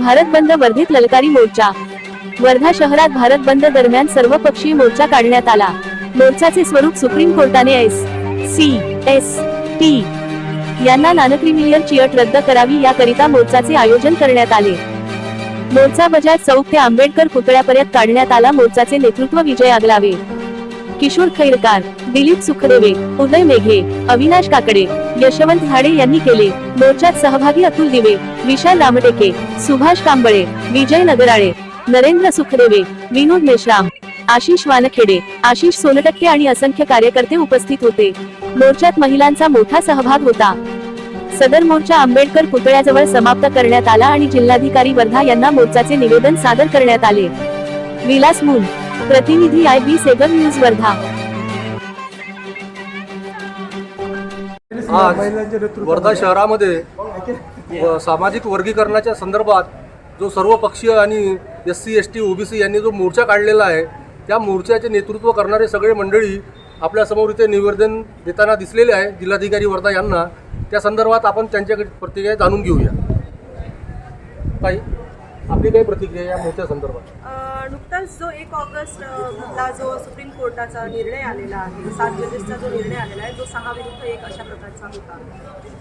भारत बंद वर्धित ललकारी मोर्चा. वर्धा शहरात भारत बंद दरम्यान सर्वपक्षीय मोर्चा काढण्यात आला. मोर्चाचे स्वरूप सुप्रीम कोर्टाने एस सी एस टी यांना नानक्रिमिलियर अट रद्द करावी याकरिता मोर्चाचे आयोजन करण्यात आले. मोर्चा बजाज चौक ते आंबेडकर पुतळ्यापर्यंत काढण्यात आला मोर्चाचे नेतृत्व विजय आगलावे. किशोर खैरकार दिलीप सुखदेवे उदय मेघे अविनाश काकडे यशवंत झाडे यांनी केले. मोर्चात सहभागी अतुल दिवे विशाल रामटेके सुभाष कांबळे विजय नगराळे नरेंद्र सुखदेवे विनोद मेश्राम आशिष वानखेडे आशिष सोनटक्के आणि असंख्य कार्यकर्ते उपस्थित होते. मोर्चात महिलांचा मोठा सहभाग होता. सदर मोर्चा आंबेडकर पुतळ्याजवळ समाप्त करण्यात आला आणि जिल्हाधिकारी वर्धा यांना मोर्चाचे निवेदन सादर करण्यात आले. विलास मुन प्रतिनिधी आय बी सेगर न्यूज वर्धा. आज वर्धा शहरामध्ये सामाजिक वर्गीकरणाच्या संदर्भात जो सर्व पक्षीय आणि S C S T OBC यांनी जो मोर्चा काढलेला आहे त्या मोर्चाचे नेतृत्व करणारे सगळे मंडळी आपल्यासमोर इथे निवेदन देताना दिसलेले आहे जिल्हाधिकारी वर्धा यांना. त्या संदर्भात आपण त्यांच्याकडे प्रतिक्रिया जाणून घेऊया. ताई? आपली काही प्रतिक्रिया या मोर्चा संदर्भात? नुकताच जो एक ऑगस्ट अ, मधला जो सुप्रीम कोर्टाचा निर्णय आलेला आहे सात जजेसचा जो निर्णय आलेला आहे जो सहा विरुद्ध एक अशा प्रकारचा होता.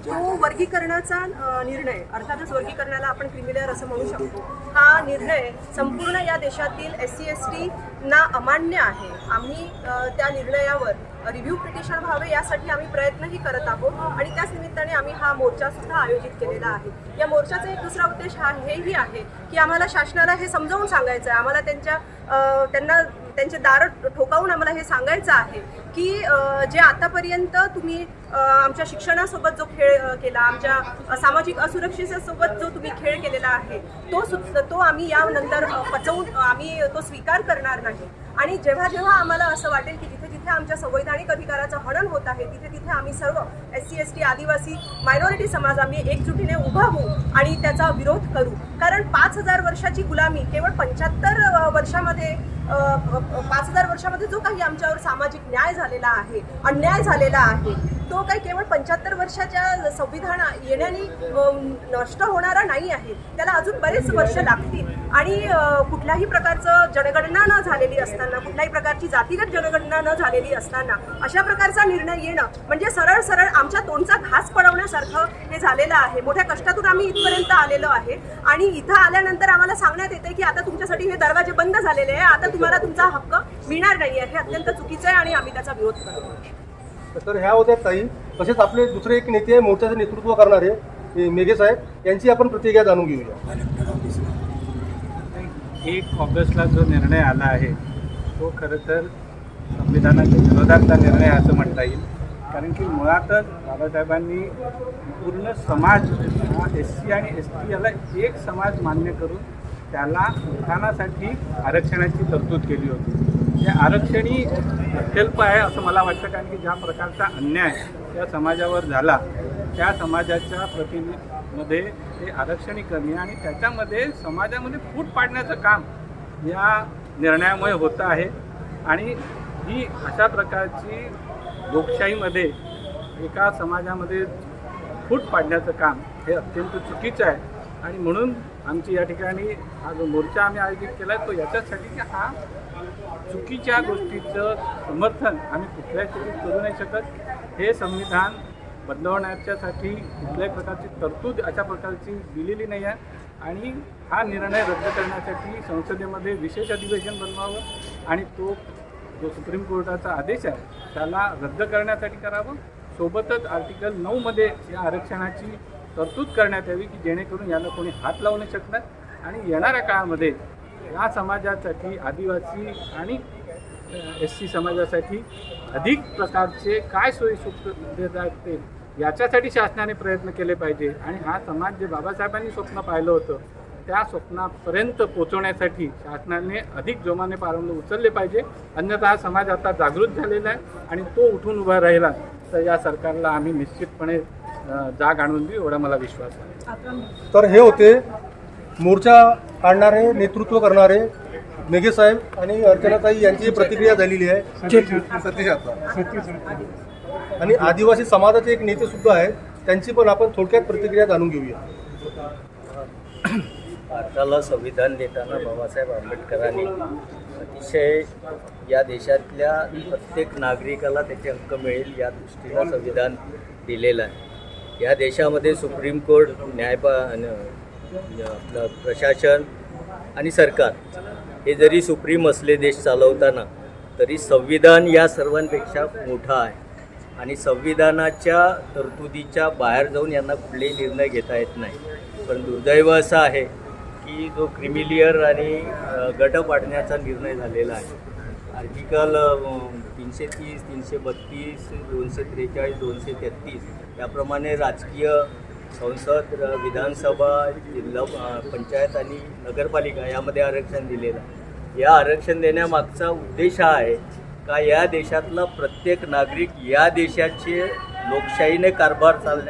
तो वर्गीकरणाचा निर्णय अर्थातच वर्गीकरणाला आपण क्रिमिलेअर असं म्हणू शकतो हा निर्णय संपूर्ण या देशातील एस सी एस टीना अमान्य आहे. आम्ही त्या निर्णयावर रिव्ह्यू पिटिशन व्हावे यासाठी आम्ही प्रयत्नही करत आहोत आणि त्याच निमित्ताने आम्ही हा मोर्चा सुद्धा आयोजित केलेला आहे. या मोर्चाचा एक दुसरा उद्देश हा हेही आहे की आम्हाला शासनाला हे समजावून सांगायचं आहे. आम्हाला त्यांच्या त्यांना त्यांचे दार ठोकावून आम्हाला हे सांगायचं आहे की जे आतापर्यंत तुम्ही आमच्या शिक्षणासोबत जो खेळ केला आमच्या सामाजिक असुरक्षिततेसोबत जो तुम्ही खेळ केलेला आहे तो सु तो आम्ही यानंतर पचवून आम्ही तो स्वीकार करणार नाही. आणि जेव्हा जेव्हा आम्हाला असं वाटेल की जिथे आमच्या संवैधानिक अधिकाराचं हनन होत आहे तिथे तिथे आम्ही सर्व एस सी एस टी आदिवासी मायनॉरिटी समाज आम्ही एकजुटीने उभा होऊ आणि त्याचा विरोध करू. कारण पाच हजार वर्षाची गुलामी केवळ पंच्याहत्तर वर्षामध्ये पाच हजार वर्षामध्ये जो काही आमच्यावर सामाजिक न्याय झालेला आहे अन्याय झालेला आहे तो काही केवळ पंच्याहत्तर वर्षाच्या संविधान येण्याने नष्ट होणारा नाही आहे. त्याला अजून बरेच वर्ष लागतील. आणि कुठल्याही प्रकारचं जनगणना न झालेली असताना कुठल्याही प्रकारची जातीगत जनगणना न झालेली असताना अशा प्रकारचा निर्णय येणं म्हणजे सरळ सरळ आमच्या तोंडचा घास पडवण्यासारखं हे झालेलं आहे. मोठ्या कष्टातून आम्ही इथपर्यंत आलेलो आहे. आणि इथं आल्यानंतर आम्हाला सांगण्यात येते की आता तुमच्यासाठी हे दरवाजे बंद झालेले आहे. आता तुम्हाला तुमचा हक्क मिळणार नाही आहे हे अत्यंत चुकीचं आहे आणि आम्ही त्याचा विरोध करतो. तर ह्या होत्या ताई. तसेच आपले दुसरे एक नेते आहे मोर्चाचे नेतृत्व करणारे हे मेघे साहेब यांची आपण प्रतिक्रिया जाणून घेऊया. एक ऑगस्टला जो निर्णय आला आहे तो खरं तर संविधानाच्या विरोधातला निर्णय आहे असं म्हणता येईल. कारण की मुळातच बाबासाहेबांनी पूर्ण समाज हा एस सी आणि एस टी याला एक समाज मान्य करून त्याला उत्थानासाठी आरक्षणाची तरतूद केली होती. हे आरक्षणी अत्यल्प आहे असं मला वाटतं कारण की ज्या प्रकारचा अन्याय त्या समाजावर झाला त्या समाजाच्या प्रतिनिधीमध्ये ते आरक्षणी कमी आणि त्याच्यामध्ये समाजामध्ये फूट पाडण्याचं काम या निर्णयामुळे होतं आहे. आणि ही अशा प्रकारची लोकशाहीमध्ये एका समाजामध्ये फूट पाडण्याचं काम हे अत्यंत चुकीचं आहे. आणि म्हणून आमची या ठिकाणी हा जो मोर्चा आम्ही आयोजित केला आहे तो याच्यासाठी की हा चुकीच्या गोष्टीचं समर्थन आम्ही कुठल्याही स्थितीत करू नाही शकत. हे संविधान बदलवण्याच्यासाठी कुठल्याही प्रकारची तरतूद अशा प्रकारची दिलेली नाही आहे. आणि हा निर्णय रद्द करण्यासाठी संसदेमध्ये विशेष अधिवेशन बनवावं आणि तो जो सुप्रीम कोर्टाचा आदेश आहे त्याला रद्द करण्यासाठी करावं. सोबतच आर्टिकल नऊमध्ये या आरक्षणाची तरतूद करण्यात यावी की जेणेकरून याला कोणी हात लावू नाही शकणार. आणि येणाऱ्या काळामध्ये या समाजासाठी आदिवासी आणि एस सी समाजासाठी अधिक प्रकारचे काय सोयी सुख याच्यासाठी शासनाने प्रयत्न केले पाहिजे. आणि हा समाज जे बाबासाहेबांनी स्वप्न पाहिलं होतं त्या स्वप्नापर्यंत पोचवण्यासाठी शासनाने अधिक जोमाने पारंभ उचलले पाहिजे. अन्यथा हा समाज आता जागृत झालेला आहे आणि तो उठून उभा राहिला. तर या सरकारला आम्ही निश्चितपणे जाग आणून देऊ एवढा मला विश्वास आहे. तर हे होते मोर्चा काढणारे नेतृत्व करणारे मेघे साहेब आणि अर्चनाताई यांची प्रतिक्रिया झालेली आहे. सतीश. आता. आणि आदिवासी समाजाचे एक नेते सुद्धा आहेत त्यांची पण आपण थोडक्यात प्रतिक्रिया जाणून घेऊया. भारताला संविधान देताना बाबासाहेब आंबेडकरांनी अतिशय या देशातल्या प्रत्येक नागरिकाला त्याचे हक्क मिळेल या दृष्टीनं संविधान दिलेलं आहे. या देशामध्ये सुप्रीम कोर्ट न्यायपा आपलं प्रशासन आणि सरकार हे जरी सुप्रीम असले देश चालवताना तरी संविधान या सर्वांपेक्षा मोठा आहे. आणि संविधानाच्या तरतुदीच्या बाहेर जाऊन यांना कुठलेही निर्णय घेता येत नाही. पण दुर्दैव असं आहे की जो क्रिमिलियर आणि गट पाडण्याचा निर्णय झालेला आहे आर्टिकल तीनशे तीस तीनशे बत्तीस दोनशे त्रेचाळीस दोनशे तेहतीस याप्रमाणे राजकीय संसद विधानसभा जिल्हा पंचायत आणि नगरपालिका यामध्ये आरक्षण दिलेलं आहे. या आरक्षण देण्यामागचा उद्देश हा आहे का या देशातला प्रत्येक नागरिक या देशाचे लोकशाहीने कारभार चालण्या